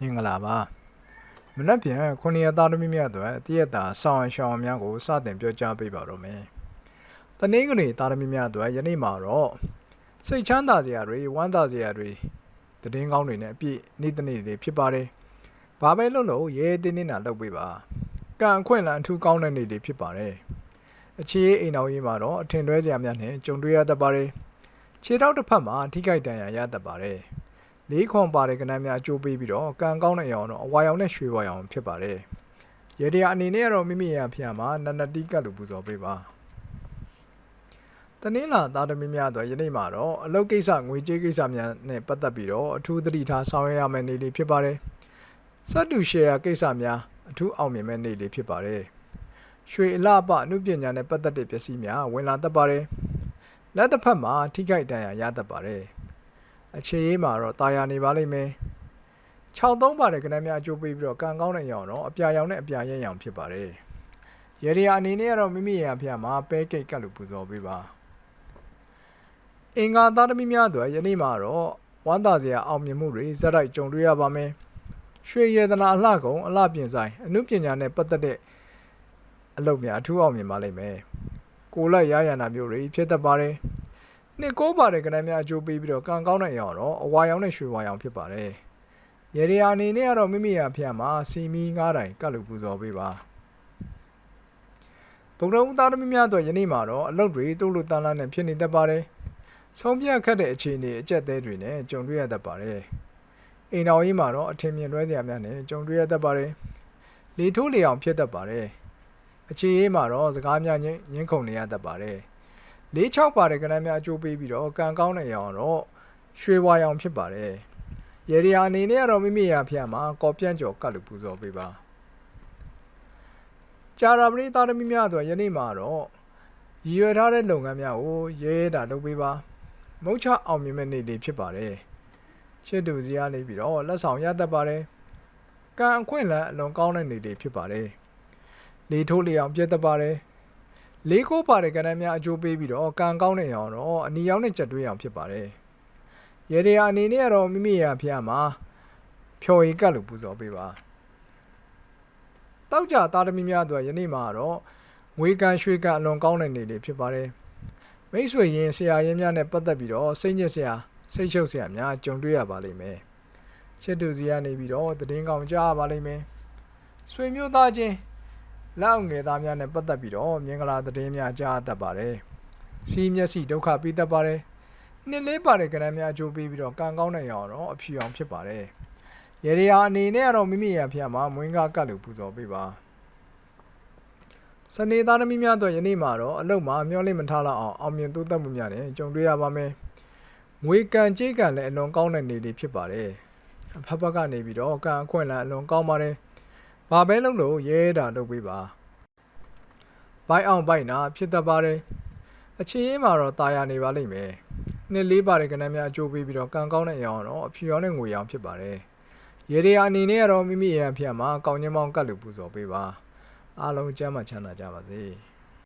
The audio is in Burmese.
မင်္ဂလာပါမနက်ဖြန်ခုနှစ်ရက်သားသမီးများအတွက်တရက်တာဆောင်းရှောင်းများကိုစတင်ပြောကြားပေးပါတော့မယ်တနင်္ဂနွေသားသမီးများအတွက်ယနေ့မှာတော့စိတ်ချမ်းသာစရာတွေဝမ်းသာစရာတွေတည်င်းကောင်းတွေနဲ့အပြည့်နေ့တစ်နေ့တွေဖြစ်ပါတယ်ဘာပဲလို့လို့ရဲတင်းနေတာလုပ်ပေးပါကံအခွင့်အလမ်းအထူးကောင်းတဲ့နေ့တွေဖြစ်ပါတယ်အခြေအေးအိမ်တော်ကြီးမှာတော့အထင်တွဲစရာများနဲ့ကြုံတွေ့ရတတ်ပါတယ်ခြေထောက်တစ်ဖက်မှာထိခိုက်ဒဏ်ရာရတတ်ပါတယ် လေးခွန်ပါတဲ့ကဏ္ဍများအကျိုးပေးပြီးတော့ကံကောင်းတဲ့အရောင်တော့အဝါရောင်နဲ့ရွှေဝါရောင်ဖြစ်ပါတယ်ရေတရာအနေနဲ့ကတော့မိမိရဲ့အဖေမှာနန္ဒတိကတ်လို့ပူဇော်ပေးပါတနင်္လာသားသမီးများတော့ယနေ့မှာတော့အလုပ်ကိစ္စငွေကြေးကိစ္စများနဲ့ပတ်သက်ပြီးတော့အထူးသတိထားဆောင်ရွက်ရမယ့်နေ့လေးဖြစ်ပါတယ်စက်တူရှယ်ယာကိစ္စများအထူးအောင်မြင်မဲ့နေ့လေးဖြစ်ပါတယ်ရွှေအလှပအမှုပညာနဲ့ပတ်သက်တဲ့ပစ္စည်းများဝင်လာတတ်ပါတယ်လက်တစ်ဖက်မှာထိခိုက်ဒဏ်ရာရတတ်ပါတယ် အခြေရေးမှာတော့တာယာနေပါလိမ့်မယ်63ပါတဲ့ကဏ္ဍများအကျိုးပေးပြီးတော့ကံကောင်းတဲ့ရောင်တော့အပြာရောင်နဲ့အပြာရဲရောင်ဖြစ်ပါတယ်ရေဒီယာအနေနဲ့ကတော့မိမိရဲ့အဖေမှာပဲကိတ်ကတ်လို့ပူဇော်ပေးပါအင်္ဂါသားသမီးများတို့ယနေ့မှာတော့ဝမ်းသာစရာအောင်မြင်မှုတွေဇက်တိုက်ကြုံတွေ့ရပါမယ်ရွှေရတနာအလှကုံအလှပြင်ဆိုင်အမှုပညာနဲ့ပတ်သက်တဲ့အလုပ်များအထူးအောင်မြင်ပါလိမ့်မယ်ကိုလိုက်ရရနာမျိုးတွေဖြစ်တတ်ပါတယ် နှစ်ကိုးပါတဲ့ကဏ္ဍများအကျိုးပေးပြီးတော့ကံကောင်းတဲ့အရောင်တော့အဝါရောင်နဲ့ရွှေဝါရောင်ဖြစ်ပါတယ်ရေဒီယာအနေနဲ့ကတော့မိမိရဲ့အဖေမှာစီမီငားတိုင်ကတ်လို့ပူဇော်ပေးပါဗုဒ္ဓဦးသားသမီးများတို့ယနေ့မှာတော့အလုပ်တွေတိုးလို့တန်းလန်းနဲ့ဖြစ်နေတတ်ပါတယ်ဆုံးဖြတ်ခတ်တဲ့အခြေအနေအကျက်သေးတွေနဲ့ကြုံတွေ့ရတတ်ပါတယ်အိမ်တော်ကြီးမှာတော့အထင်မြင်လွဲစရာများနဲ့ကြုံတွေ့ရတတ်ပါတယ်လေထိုးလေအောင်ဖြစ်တတ်ပါတယ်အခြေအေးမှာတော့စကားများညင်းခုန်နေရတတ်ပါတယ် ၄၆ပါတဲ့ကဏ္ဍများအကျိုးပေးပြီးတော့ကံကောင်းတဲ့ရောင်တော့ရွှေဝါရောင်ဖြစ်ပါတယ်ရေဒီယာအနေနဲ့ကတော့မိမိရာဖျက်မှာကော်ပြန့်ကျော်ကတ်လို့ပူဇော်ပေးပါကြာရာပရိသတ်သမီးများတို့ယနေ့မှာတော့ရည်ရွယ်ထားတဲ့လုပ်ငန်းများကိုရဲရဲတာလုပ်ပေးပါမုတ်ချအောင်မြင်မဲ့နေ့လေးဖြစ်ပါတယ်ချစ်သူစရာနေပြီးတော့လက်ဆောင်ရတတ်ပါတယ်ကံအခွင့်အလမ်းအလွန်ကောင်းတဲ့နေ့လေးဖြစ်ပါတယ်လေထိုးလေအောင်ပြတ်တတ်ပါတယ် လေးကိုပါတဲ့ကဏ္ဍများအကျိုးပေးပြီးတော့ကံကောင်းတဲ့အောင်တော့အနီရောင်နဲ့ကြက်တွေးအောင်ဖြစ်ပါတယ်ရေဒီယာအနေနဲ့ကတော့မိမိရာဖျားမှာဖြော်ရည်ကတ်လို့ပူဇော်ပေးပါတောက်ကြသားသမီးများတို့ယနေ့မှာတော့ငွေကန်ရွှေကန်အလွန်ကောင်းတဲ့နေ့လေးဖြစ်ပါတယ်မိတ်ဆွေရင်ဆရာရင်းများနဲ့ပတ်သက်ပြီးတော့စိတ်ညစ်စရာစိတ်ချုပ်စရာများကြုံတွေ့ရပါလိမ့်မယ်ချစ်သူစီကနေပြီးတော့တည်င်းကောင်ကြားပါလိမ့်မယ်ဆွေမျိုးသားချင်း လောက်ငယ်သားများနဲ့ပတ်သက်ပြီးတော့မြင်္ဂလာသတင်းများကြားတတ်ပါတယ်စီးမျက်စိဒုက္ခပြီးတတ်ပါတယ်နှစ်လေးပါတဲ့ကဏ္ဍများအကျိုးပေးပြီးတော့ကံကောင်းတဲ့ရောင်တော့အဖြူအောင်ဖြစ်ပါတယ်ရေရီယာအနေနဲ့ကတော့မိမိရဲ့အဖေမှာမွင်းကားကတ်လို့ပူဇော်ပေးပါစနေသားသမီးများတို့ယနေ့မှာတော့အလုတ်မှာမျောလင့်မထားလောက်အောင်အောင်မြင်တိုးတက်မှုများနဲ့ကြုံတွေ့ရပါမယ်ငွေကံကြေးကံလည်းအလွန်ကောင်းတဲ့နေလေးဖြစ်ပါတယ်အဖက်ဖက်ကနေပြီးတော့ကံအခွင့်အလမ်းအလွန်ကောင်းပါတယ် ဘာပဲလုပ်လို့ရဲတာလုပ်ပေးပါဘိုက်အောင်ဘိုက်နာဖြစ်တတ်ပါတယ်အချင်းရင်းမှာတော့ตายရနေပါလိမ့်မယ်နှစ်လေးပါတဲ့ကဏ္ဍများအကျိုးပေးပြီးတော့ကံကောင်းတဲ့အရောင်တော့အဖြူရောင်နဲ့ငွေရောင်ဖြစ်ပါတယ်ရေဒီယာအနေနဲ့ကတော့မိမိရဲ့အဖေမှာကောင်းချင်းမောင်းကတ်လို့ပူဇော်ပေးပါအားလုံးကျမ်းမှချမ်းသာကြပါစေ။